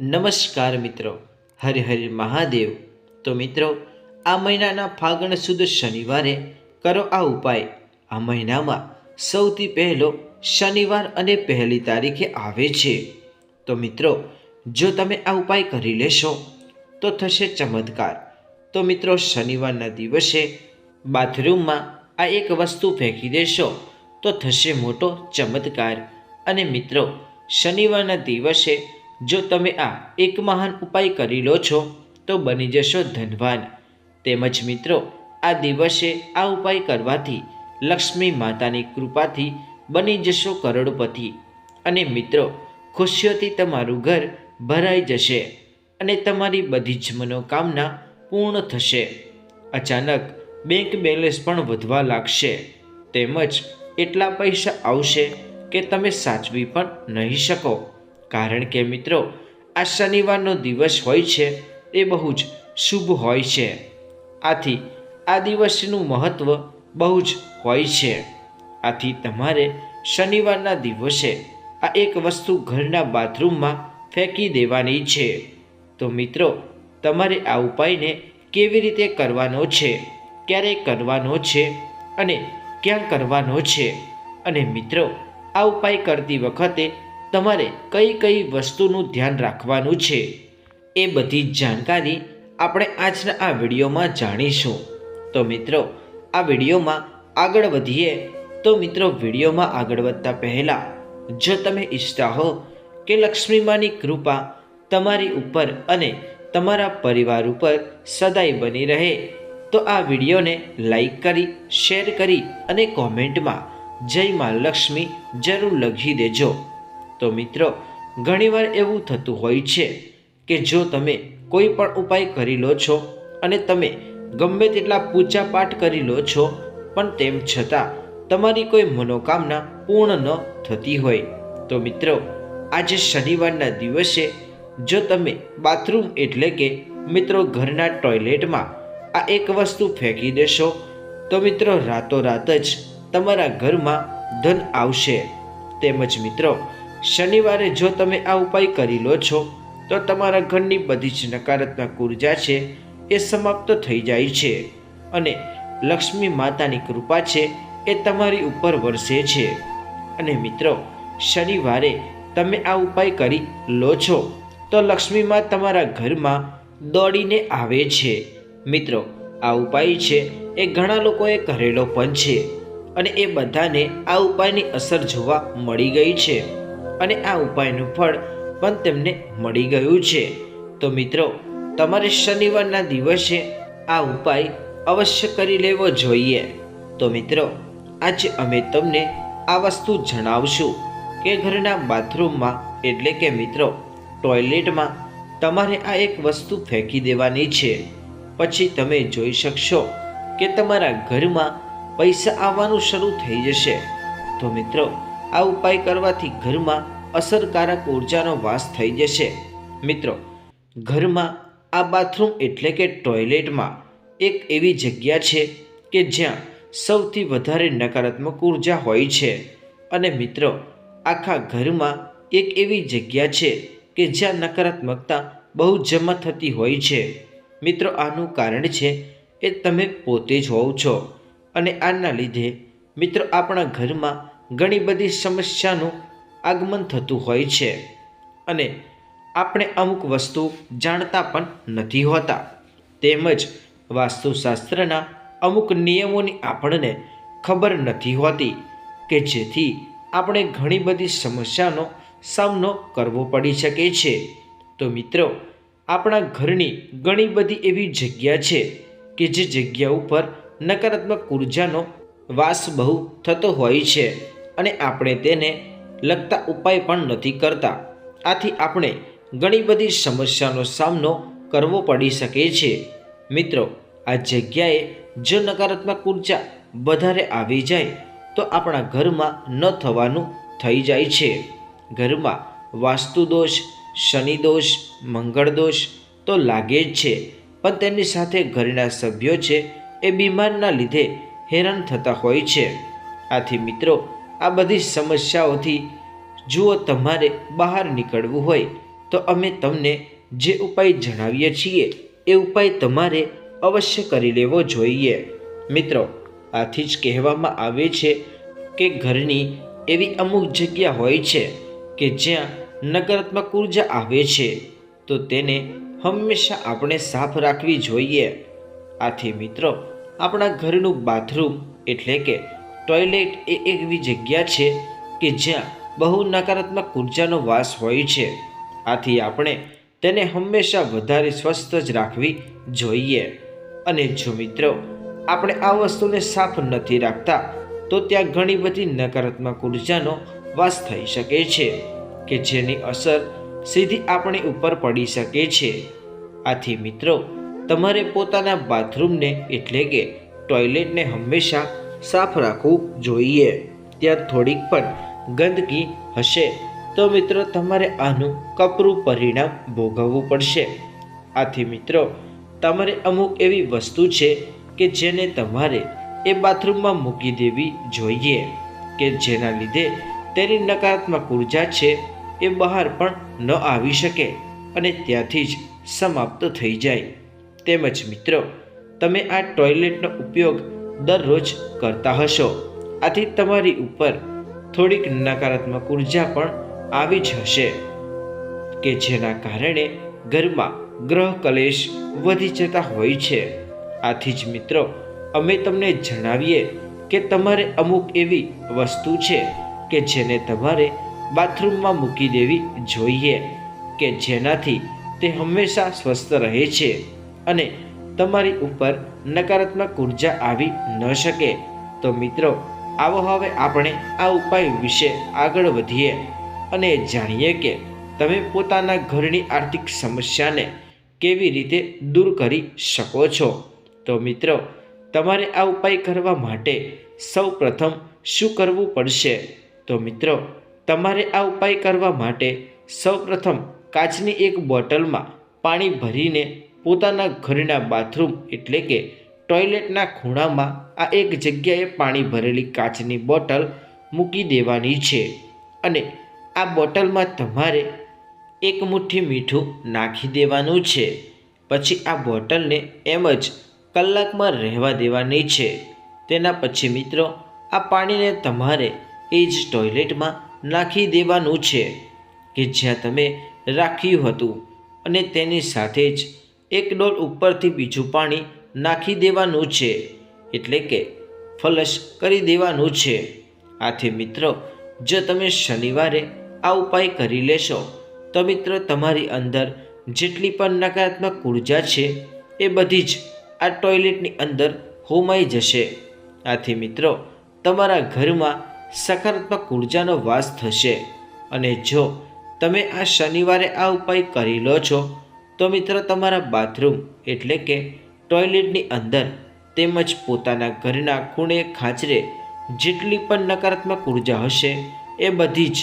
નમસ્કાર મિત્રો. હરે હરે મહાદેવ. તો મિત્રો, આ મહિનાના ફાગણ સુદ શનિવારે કરો આ ઉપાય. આ મહિનામાં સૌથી પહેલો શનિવાર અને પહેલી તારીખે આવે છે. તો મિત્રો, જો તમે આ ઉપાય કરી લેશો, તો થશે ચમત્કાર. તો મિત્રો, શનિવારના દિવસે બાથરૂમમાં આ એક વસ્તુ ફેંકી દેશો, તો થશે મોટો ચમત્કાર. અને મિત્રો, શનિવારના દિવસે જો તમે આ એક મહાન ઉપાય કરી લો છો, તો બની જશો ધનવાન. તેમજ મિત્રો, આ દિવસે આ ઉપાય કરવાથી લક્ષ્મી માતાની કૃપાથી બની જશો કરોડપતિ. અને મિત્રો, ખુશીઓથી તમારું ઘર ભરાઈ જશે અને તમારી બધી જ મનોકામના પૂર્ણ થશે. અચાનક બેંક બેલેન્સ પણ વધવા લાગશે. તેમજ એટલા પૈસા આવશે કે તમે સાચવી પણ નહીં શકો. કારણ કે મિત્રો, આ શનિવારનો દિવસ હોય છે, એ બહુ જ શુભ હોય છે. આથી આ દિવસનું મહત્ત્વ બહુ જ હોય છે. આથી તમારે શનિવારના દિવસે આ એક વસ્તુ ઘરના બાથરૂમમાં ફેંકી દેવાની છે. તો મિત્રો, તમારે આ ઉપાયને કેવી રીતે કરવાનો છે, ક્યારે કરવાનો છે અને ક્યાં કરવાનો છે? અને મિત્રો, આ ઉપાય કરતી વખતે તમારે કઈ કઈ વસ્તુનું ધ્યાન રાખવાનું છે એ બધી જાણકારી આપણે આજના આ વિડીયોમાં જાણીશું. તો મિત્રો, આ વિડીયોમાં આગળ વધીએ તો મિત્રો, વિડીયોમાં આગળ વધતા પહેલાં, જો તમે ઈચ્છતા હો કે લક્ષ્મીમાની કૃપા તમારી ઉપર અને તમારા પરિવાર ઉપર સદાય બની રહે, તો આ વિડીયોને લાઈક કરી, શેર કરી અને કોમેન્ટમાં જય મા લક્ષ્મી જરૂર લખી દેજો. તો મિત્રો, ઘણીવાર એવું થતું હોય છે કે જો તમે કોઈ પણ ઉપાય કરી લો છો અને તમે ગમે તેટલા પૂજા પાઠ કરી લો છો, પણ તેમ છતાં તમારી કોઈ મનોકામના પૂર્ણ ન થતી હોય. તો મિત્રો, આજે શનિવારના દિવસે જો તમે બાથરૂમ એટલે કે મિત્રો ઘરના ટોયલેટમાં આ એક વસ્તુ ફેંકી દેશો, તો મિત્રો રાતોરાત જ તમારા ઘરમાં ધન આવશે. તેમજ મિત્રો શનિવારે જો તમે આ ઉપાય કરી લો છો, તો તમારા ઘરની બધી જ નકારાત્મક ઊર્જા છે એ સમાપ્ત થઈ જાય છે અને લક્ષ્મી માતાની કૃપા છે એ તમારી ઉપર વરસે છે. અને મિત્રો, શનિવારે તમે આ ઉપાય કરી લો છો, તો લક્ષ્મીમાં તમારા ઘરમાં દોડીને આવે છે. મિત્રો, આ ઉપાય છે એ ઘણા લોકોએ કરેલો પણ છે અને એ બધાને આ ઉપાયની અસર જોવા મળી ગઈ છે. અને આ ઉપાયનું ફળ પણ તેમને મળી ગયું છે. તો મિત્રો, તમારે શનિવારના દિવસે આ ઉપાય અવશ્ય કરી લેવો જોઈએ. તો મિત્રો, આજે અમે તમને આ વસ્તુ જણાવશું કે ઘરના બાથરૂમમાં, એટલે કે મિત્રો, ટોયલેટમાં તમારે આ એક વસ્તુ ફેંકી દેવાની છે. પછી તમે જોઈ શકશો કે તમારા ઘરમાં પૈસા આવવાનું શરૂ થઈ જશે. તો મિત્રો આ ઉપાય કરવાથી ઘરમાં અસરકારક ઉર્જાનો વાસ થઈ જશે. મિત્રો, ઘરમાં આ બાથરૂમ એટલે કે ટોયલેટમાં એક એવી જગ્યા છે કે જ્યાં સૌથી વધારે નકારાત્મક ઊર્જા હોય છે. અને મિત્રો, આખા ઘરમાં એક એવી જગ્યા છે કે જ્યાં નકારાત્મકતા બહુ જમા થતી હોય છે. મિત્રો, આનું કારણ છે એ તમે પોતે જ હોવ છો. અને આના લીધે મિત્રો, આપણા ઘરમાં ઘણી બધી સમસ્યાનું આગમન થતું હોય છે. અને આપણે અમુક વસ્તુ જાણતા પણ નથી હોતા. તેમજ વાસ્તુશાસ્ત્રના અમુક નિયમોની આપણને ખબર નથી હોતી કે જેથી આપણે ઘણી બધી સમસ્યાનો સામનો કરવો પડી શકે છે. તો મિત્રો, આપણા ઘરની ઘણી બધી એવી જગ્યા છે કે જે જગ્યા ઉપર નકારાત્મક ઉર્જાનો વાસ બહુ થતો હોય છે. અને આપણે તેને લગતા ઉપાય પણ નથી કરતા. આથી આપણે ઘણી બધી સમસ્યાનો સામનો કરવો પડી શકે છે. મિત્રો, આ જગ્યાએ જો નકારાત્મક ઊર્જા વધારે આવી જાય તો આપણા ઘરમાં ન થવાનું થઈ જાય છે. ઘરમાં વાસ્તુ દોષ, શનિ દોષ, મંગળ દોષ તો લાગે જ છે, પણ તેની સાથે ઘરના સભ્યો છે એ બીમારના લીધે હેરાન થતા હોય છે. આથી મિત્રો આ બધી સમસ્યાઓથી જુઓ તમારે બહાર નીકળવું હોય, તો અમે તમને જે ઉપાય જણાવીએ છીએ, એ ઉપાય તમારે અવશ્ય કરી લેવો જોઈએ. મિત્રો, આથી જ કહેવામાં આવે છે કે ઘરની એવી અમુક જગ્યા હોય છે કે જ્યાં નકારાત્મક ઊર્જા આવે છે, તો તેને હંમેશા આપણે સાફ રાખવી જોઈએ. આથી મિત્રો, આપણા ઘરનું બાથરૂમ એટલે કે ટોયલેટ એ એવી જગ્યા છે કે જ્યાં બહુ નકારાત્મક ઉર્જાનો વાસ હોય છે. આથી આપણે તેને હંમેશા વધારે સ્વસ્થ જ રાખવી જોઈએ. અને જો મિત્રો, આપણે આ વસ્તુને સાફ નથી રાખતા, તો ત્યાં ઘણી બધી નકારાત્મક ઉર્જાનો વાસ થઈ શકે છે, કે જેની અસર સીધી આપણી ઉપર પડી શકે છે. આથી મિત્રો, તમારે પોતાના બાથરૂમને એટલે કે ટોયલેટને હંમેશા સાફ રાખવું જોઈએ. ત્યાં થોડીક પણ ગંદકી હશે તો મિત્રો તમારે આનું કપરું પરિણામ ભોગવવું પડશે. આથી મિત્રો, તમારે અમુક એવી વસ્તુ છે કે જેને તમારે એ બાથરૂમમાં મૂકી દેવી જોઈએ, કે જેના લીધે તેની નકારાત્મક ઊર્જા છે એ બહાર પણ ન આવી શકે અને ત્યાંથી જ સમાપ્ત થઈ જાય. તેમજ મિત્રો, તમે આ ટોયલેટનો ઉપયોગ દરરોજ કરતા હશો. આથી તમારી ઉપર થોડીક નકારાત્મક ઊર્જા પણ આવી જ હશે, કે જેના કારણે ઘરમાં ગ્રહ કલેશ વધી જતા હોય છે. આથી જ મિત્રો, અમે તમને જણાવીએ કે તમારે અમુક એવી વસ્તુ છે કે જેને તમારે બાથરૂમમાં મૂકી દેવી જોઈએ, કે જેનાથી તે હંમેશા સ્વસ્થ રહે છે અને તમારી ઉપર નકારાત્મક ઊર્જા આવી ન શકે. તો મિત્રો, આવો હવે આપણે આ ઉપાય વિશે આગળ વધીએ અને જાણીએ કે તમે પોતાના ઘરની આર્થિક સમસ્યાને કેવી રીતે દૂર કરી શકો છો. તો મિત્રો, તમારે આ ઉપાય કરવા માટે સૌ પ્રથમ શું કરવું પડશે? તો મિત્રો, તમારે આ ઉપાય કરવા માટે સૌ પ્રથમ કાચની એક બોટલમાં પાણી ભરીને પોતાના ઘરના બાથરૂમ એટલે કે ટોયલેટના ખૂણામાં આ એક જગ્યાએ પાણી ભરેલી કાચની બોટલ મૂકી દેવાની છે. અને આ બોટલમાં તમારે એક મુઠ્ઠી મીઠું નાખી દેવાનું છે. પછી આ બોટલને એમ જ કલાકમાં રહેવા દેવાની છે. તેના પછી મિત્રો, આ પાણીને તમારે એ જ ટોયલેટમાં નાખી દેવાનું છે કે જ્યાં તમે રાખ્યું હતું અને તેની સાથે જ એક ડોલ ઉપરથી બીજું પાણી નાખી દેવાનું છે. એટલે કે ફલશ કરી દેવાનું છે. આથી મિત્રો, જો તમે શનિવારે આ ઉપાય કરી લેશો, તો મિત્રો તમારી અંદર જેટલી પણ નકારાત્મક ઊર્જા છે, એ બધી જ આ ટોયલેટની અંદર હોમાઈ જશે. આથી મિત્રો, તમારા ઘરમાં સકારાત્મક ઉર્જાનો વાસ થશે. અને જો તમે આ શનિવારે આ ઉપાય કરી લો છો તો મિત્રો, તમારા બાથરૂમ એટલે કે ટોયલેટની અંદર તેમજ પોતાના ઘરના ખૂણે ખાંચરે જેટલી પણ નકારાત્મક ઊર્જા હશે એ બધી જ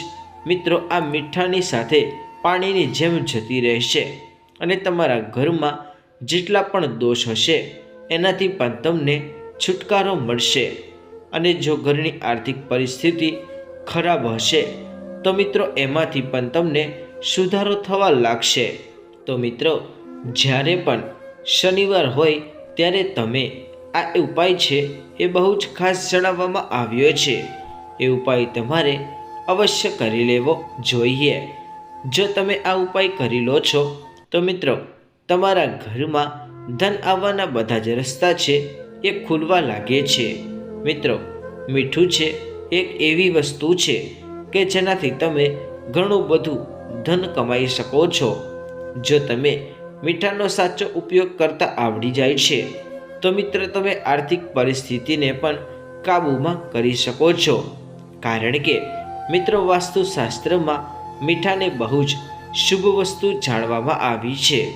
મિત્રો આ મીઠાની સાથે પાણીની જેમ જતી રહેશે અને તમારા ઘરમાં જેટલા પણ દોષ હશે એનાથી પણ તમને છુટકારો મળશે અને જો ઘરની આર્થિક પરિસ્થિતિ ખરાબ હશે તો મિત્રો, એમાંથી પણ તમને સુધારો થવા લાગશે. તો મિત્રો, જ્યારે પણ શનિવાર હોય ત્યારે તમે આ ઉપાય છે એ બહુ જ ખાસ જણાવવામાં આવ્યો છે. એ ઉપાય તમારે અવશ્ય કરી લેવો જોઈએ. જો તમે આ ઉપાય કરી લો છો, તો મિત્રો, તમારા ઘરમાં ધન આવવાના બધા જ રસ્તા છે એ ખુલવા લાગે છે. મિત્રો, મીઠું છે એક એવી વસ્તુ છે કે જેનાથી તમે ઘણું બધું ધન કમાઈ શકો છો. જો તમે મીઠાનો સાચો ઉપયોગ કરતા આવડી જાય છે, તો મિત્ર તમે આર્થિક પરિસ્થિતિને પણ કાબૂમાં કરી શકો છો. કારણ કે મિત્રો વાસ્તુશાસ્ત્રમાં મીઠાને બહુ જ શુભ વસ્તુ જાણવામાં આવી છે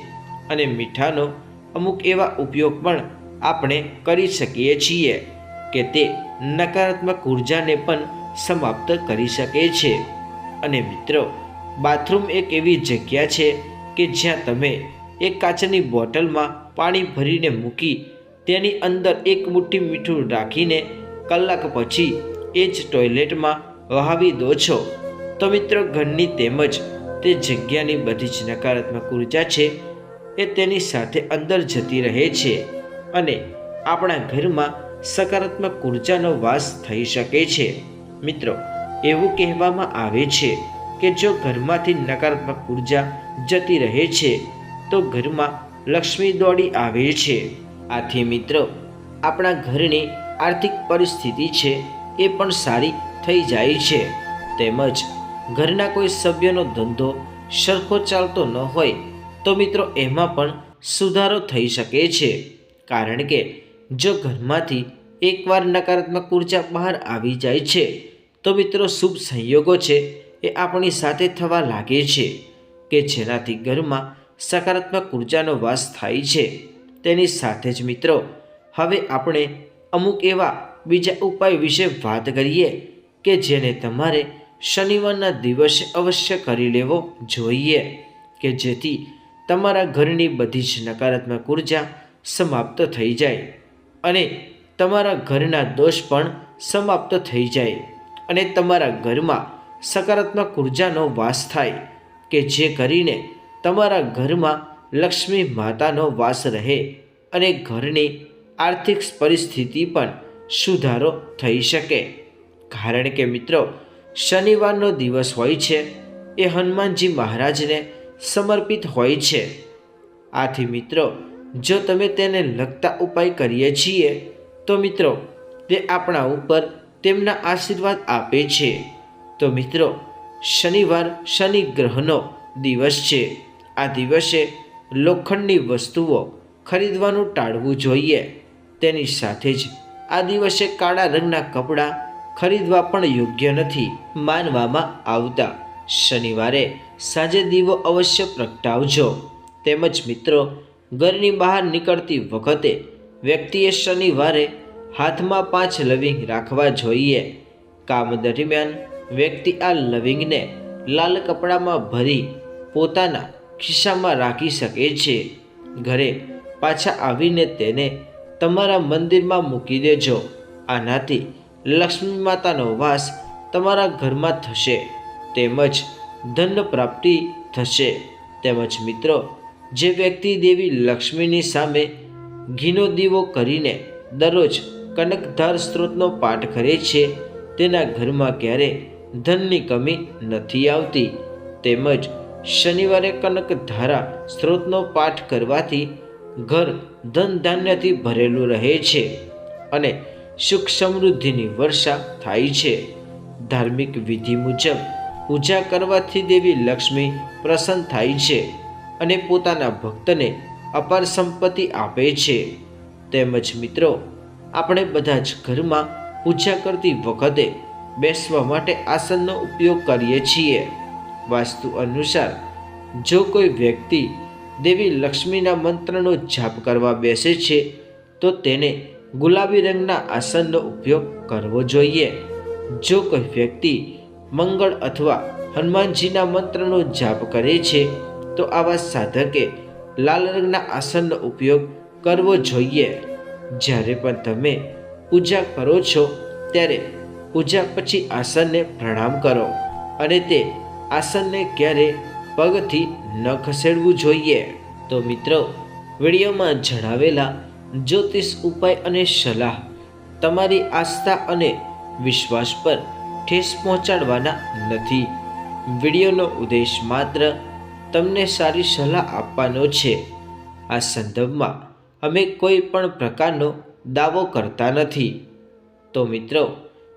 અને મીઠાનો અમુક એવા ઉપયોગ પણ આપણે કરી શકીએ છીએ કે તે નકારાત્મક ઉર્જાને પણ સમાપ્ત કરી શકે છે. અને મિત્રો, બાથરૂમ એક એવી જગ્યા છે કે જ્યાં તમે એક કાચની બોટલમાં પાણી ભરીને મૂકી તેની અંદર એક મુઠ્ઠી મીઠું રાખીને કલાક પછી એ જ ટોયલેટમાં વહાવી દો છો. તો મિત્રો, ઘરની તેમજ તે જગ્યાની બધી જ નકારાત્મક ઊર્જા છે એ તેની સાથે અંદર જતી રહે છે અને આપણા ઘરમાં સકારાત્મક ઉર્જાનો વાસ થઈ શકે છે. મિત્રો, એવું કહેવામાં આવે છે કે જો ઘરમાંથી નકારાત્મક ઊર્જા જતી રહે છે, તો ઘરમાં લક્ષ્મી દોડી આવે છે. આથી મિત્રો, આપણા ઘરની આર્થિક પરિસ્થિતિ છે એ પણ સારી થઈ જાય છે. તેમજ ઘરના કોઈ સભ્યનો ધંધો સરખો ચાલતો ન હોય, તો મિત્રો એમાં પણ સુધારો થઈ શકે છે. કારણ કે જો ઘરમાંથી એકવાર નકારાત્મક ઊર્જા બહાર આવી જાય છે, તો મિત્રો શુભ સંયોગો છે એ આપણી સાથે થવા લાગે છે. કે જેનાથી ઘરમાં સકારાત્મક ઉર્જાનો વાસ થાય છે. તેની સાથે જ મિત્રો, હવે આપણે અમુક એવા બીજા ઉપાય વિશે વાત કરીએ કે જેને તમારે શનિવારના દિવસે અવશ્ય કરી લેવો જોઈએ, કે જેથી તમારા ઘરની બધી જ નકારાત્મક ઊર્જા સમાપ્ત થઈ જાય અને તમારા ઘરના દોષ પણ સમાપ્ત થઈ જાય અને તમારા ઘરમાં સકારાત્મક ઉર્જાનો વાસ થાય. કે જે કરીને તમારા ઘરમાં લક્ષ્મી માતાનો વાસ રહે અને ઘરની આર્થિક પરિસ્થિતિ પણ સુધારો થઈ શકે. કારણ કે મિત્રો, શનિવારનો દિવસ હોય છે, એ હનુમાનજી મહારાજને સમર્પિત હોય છે. આથી મિત્રો, જો તમે તેને લગતા ઉપાય કરીએ છીએ, તો મિત્રો, તે આપણા ઉપર તેમના આશીર્વાદ આપે છે. તો મિત્રો શનિવાર શનિ ગ્રહનો દિવસ છે. આ દિવસે લોખંડની વસ્તુઓ ખરીદવાનું ટાળવું જોઈએ. તેની સાથે જ આ દિવસે કાળા રંગના કપડાં ખરીદવા પણ યોગ્ય નથી માનવામાં આવતા. શનિવારે સાંજે દીવો અવશ્ય પ્રગટાવજો. તેમજ મિત્રો, ઘરની બહાર નીકળતી વખતે વ્યક્તિએ શનિવારે હાથમાં પાંચ લવિંગ રાખવા જોઈએ. કામ દરમિયાન વ્યક્તિ આ લવિંગને લાલ કપડામાં ભરી પોતાના ખિસ્સામાં રાખી શકે છે. ઘરે પાછા આવીને તેને તમારા મંદિરમાં મૂકી દેજો. આનાથી લક્ષ્મી માતાનો વાસ તમારા ઘરમાં થશે. તેમજ ધન પ્રાપ્તિ થશે. તેમજ મિત્રો, જે વ્યક્તિ દેવી લક્ષ્મીની સામે ઘીનો દીવો કરીને દરરોજ કનકધાર સ્ત્રોતનો પાઠ કરે છે, તેના ઘરમાં ક્યારે ધનની કમી નથી આવતી. તેમજ શનિવારે કનક ધારા સ્ત્રોતનો પાઠ કરવાથી ઘર ધન ધાન્યથી ભરેલું રહે છે અને સુખ સમૃદ્ધિની વર્ષા થાય છે. ધાર્મિક વિધિ મુજબ પૂજા કરવાથી દેવી લક્ષ્મી પ્રસન્ન થાય છે અને પોતાના ભક્તને અપાર સંપત્તિ આપે છે. તેમજ મિત્રો, આપણે બધા જ ઘરમાં પૂજા કરતી વખતે બેસવા માટે આસનનો ઉપયોગ કરીએ છીએ. વાસ્તુ અનુસાર, જો કોઈ વ્યક્તિ દેવી લક્ષ્મીના મંત્રનો જાપ કરવા બેસે છે, તો તેને ગુલાબી રંગના આસનનો ઉપયોગ કરવો જોઈએ. જો કોઈ વ્યક્તિ મંગળ અથવા હનુમાનજીના મંત્રનો જાપ કરે છે, તો આવા સાધકે લાલ રંગના આસનનો ઉપયોગ કરવો જોઈએ. જ્યારે પણ તમે પૂજા કરો છો, ત્યારે પૂજા પછી આસનને પ્રણામ કરો અને તે આસનને ક્યારે પગથી ન ખસેડવું જોઈએ. તો મિત્રો, વિડીયોમાં જણાવેલા જ્યોતિષ ઉપાય અને સલાહ તમારી આસ્થા અને વિશ્વાસ પર ઠેસ પહોંચાડવાના નથી. વિડીયોનો ઉદ્દેશ માત્ર તમને સારી સલાહ આપવાનો છે. આ સંદર્ભમાં અમે કોઈ પણ પ્રકારનો દાવો કરતા નથી. તો મિત્રો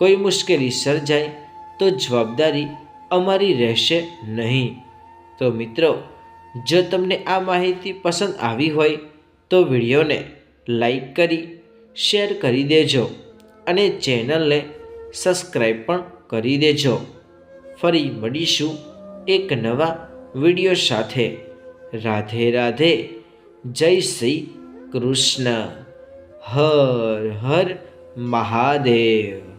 કોઈ મુશ્કેલી સર્જાય તો જવાબદારી અમારી રહેશે નહીં. તો મિત્રો, જો તમને આ માહિતી પસંદ આવી હોય તો વિડીયોને લાઈક કરી, શેર કરી દેજો અને ચેનલને સબસ્ક્રાઈબ પણ કરી દેજો. ફરી મળીશું એક નવા વીડિયો સાથે. રાધે રાધે, જય શ્રી કૃષ્ણ. હર હર મહાદેવ.